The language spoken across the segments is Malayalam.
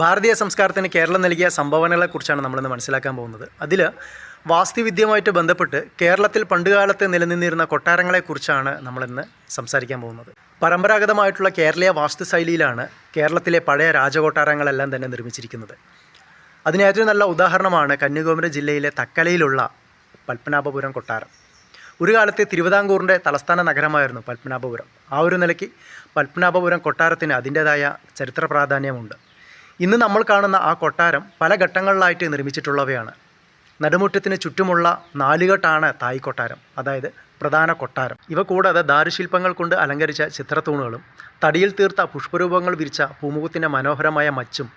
ഭാരതീയ സംസ്കാരത്തിന് കേരളം നൽകിയ സംഭാവനകളെക്കുറിച്ചാണ് നമ്മളിന്ന് മനസ്സിലാക്കാൻ പോകുന്നത്. അതിൽ വാസ്തുവിദ്യയുമായിട്ട് ബന്ധപ്പെട്ട് കേരളത്തിൽ പണ്ടുകാലത്ത് നിലനിന്നിരുന്ന കൊട്ടാരങ്ങളെക്കുറിച്ചാണ് നമ്മളിന്ന് സംസാരിക്കാൻ പോകുന്നത്. പരമ്പരാഗതമായിട്ടുള്ള കേരളീയ വാസ്തുശൈലിയിലാണ് കേരളത്തിലെ പഴയ രാജകൊട്ടാരങ്ങളെല്ലാം തന്നെ നിർമ്മിച്ചിരിക്കുന്നത്. അതിന് ഏറ്റവും നല്ല ഉദാഹരണമാണ് കന്യാകുമാരി ജില്ലയിലെ തക്കലയിലുള്ള പത്മനാഭപുരം കൊട്ടാരം. ഒരു കാലത്തെ തിരുവിതാംകൂറിന്റെ തലസ്ഥാന നഗരമായിരുന്നു പത്മനാഭപുരം. ആ ഒരു നിലയ്ക്ക് പത്മനാഭപുരം കൊട്ടാരത്തിന് അതിന്റേതായ ചരിത്ര പ്രാധാന്യമുണ്ട്. ഇന്ന് നമ്മൾ കാണുന്ന ആ കൊട്ടാരം പല ഘട്ടങ്ങളിലായിട്ട് നിർമ്മിച്ചിട്ടുള്ളവയാണ്. നടുമുറ്റത്തിന് ചുറ്റുമുള്ള നാലുകെട്ടാണ് തായ് കൊട്ടാരം അതായത് പ്രധാന കൊട്ടാരം. ഇവ കൂടാതെ ദാരുശില്പങ്ങൾ കൊണ്ട് അലങ്കരിച്ച ചിത്രത്തൂണുകളും തടിയിൽ തീർത്ത പുഷ്പരൂപങ്ങൾ വിരിച്ച പൂമുഖത്തിന്റെ മനോഹരമായ മച്ചും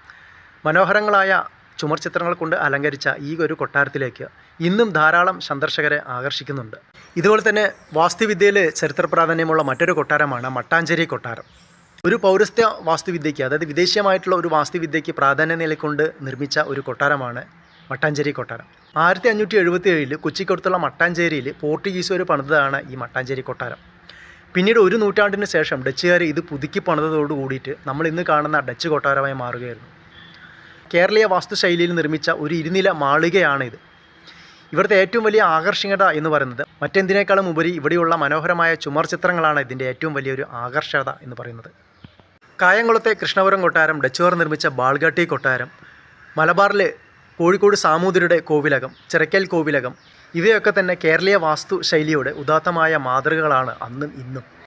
മനോഹരങ്ങളായ ചുമർ ചിത്രങ്ങൾ കൊണ്ട് അലങ്കരിച്ച ഈ ഒരു കൊട്ടാരത്തിലേക്ക് ഇന്നും ധാരാളം സന്ദർശകരെ ആകർഷിക്കുന്നുണ്ട്. ഇതുപോലെ തന്നെ വാസ്തുവിദ്യയിൽ ചരിത്ര പ്രാധാന്യമുള്ള മറ്റൊരു കൊട്ടാരമാണ് മട്ടാഞ്ചേരി കൊട്ടാരം. ഒരു പൗരസ്ത്യ വാസ്തുവിദ്യയ്ക്ക് അതായത് വിദേശീയമായിട്ടുള്ള ഒരു വാസ്തുവിദ്യയ്ക്ക് പ്രാധാന്യം നിലക്കൊണ്ട് നിർമ്മിച്ച ഒരു കൊട്ടാരമാണ് മട്ടാഞ്ചേരി കൊട്ടാരം. ആയിരത്തി അഞ്ഞൂറ്റി എഴുപത്തി ഏഴിൽ കൊച്ചിക്കടുത്തുള്ള മട്ടാഞ്ചേരിയിൽ പോർട്ടുഗീസുകാർ പണിതതാണ് ഈ മട്ടാഞ്ചേരി കൊട്ടാരം. പിന്നീട് ഒരു നൂറ്റാണ്ടിന് ശേഷം ഡച്ചുകാർ ഇത് പുതുക്കി പണിതതോട് കൂടിയിട്ട് നമ്മൾ ഇന്ന് കാണുന്ന ഡച്ച് കൊട്ടാരമായി മാറുകയായിരുന്നു. കേരളീയ വാസ്തുശൈലിയിൽ നിർമ്മിച്ച ഒരു ഇരുനില മാളികയാണിത്. ഇവിടുത്തെ ഏറ്റവും വലിയ ആകർഷകത എന്ന് പറയുന്നത് മറ്റെന്തിനേക്കാളും ഉപരി ഇവിടെയുള്ള മനോഹരമായ ചുമർ ചിത്രങ്ങളാണ് ഇതിന്റെ ഏറ്റവും വലിയൊരു ആകർഷകത എന്ന് പറയുന്നത്. കായംകുളത്തെ കൃഷ്ണപുരം കൊട്ടാരം ഡച്ചുകാർ നിർമ്മിച്ച ബാൾഗാട്ടി കൊട്ടാരം മലബാറിലെ കോഴിക്കോട് സാമൂതിരിയുടെ കോവിലകം ചിറയ്ക്കൽ കോവിലകം ഇവയൊക്കെ തന്നെ കേരളീയ വാസ്തു ശൈലിയുടെ ഉദാത്തമായ മാതൃകകളാണ് അന്നും ഇന്നും.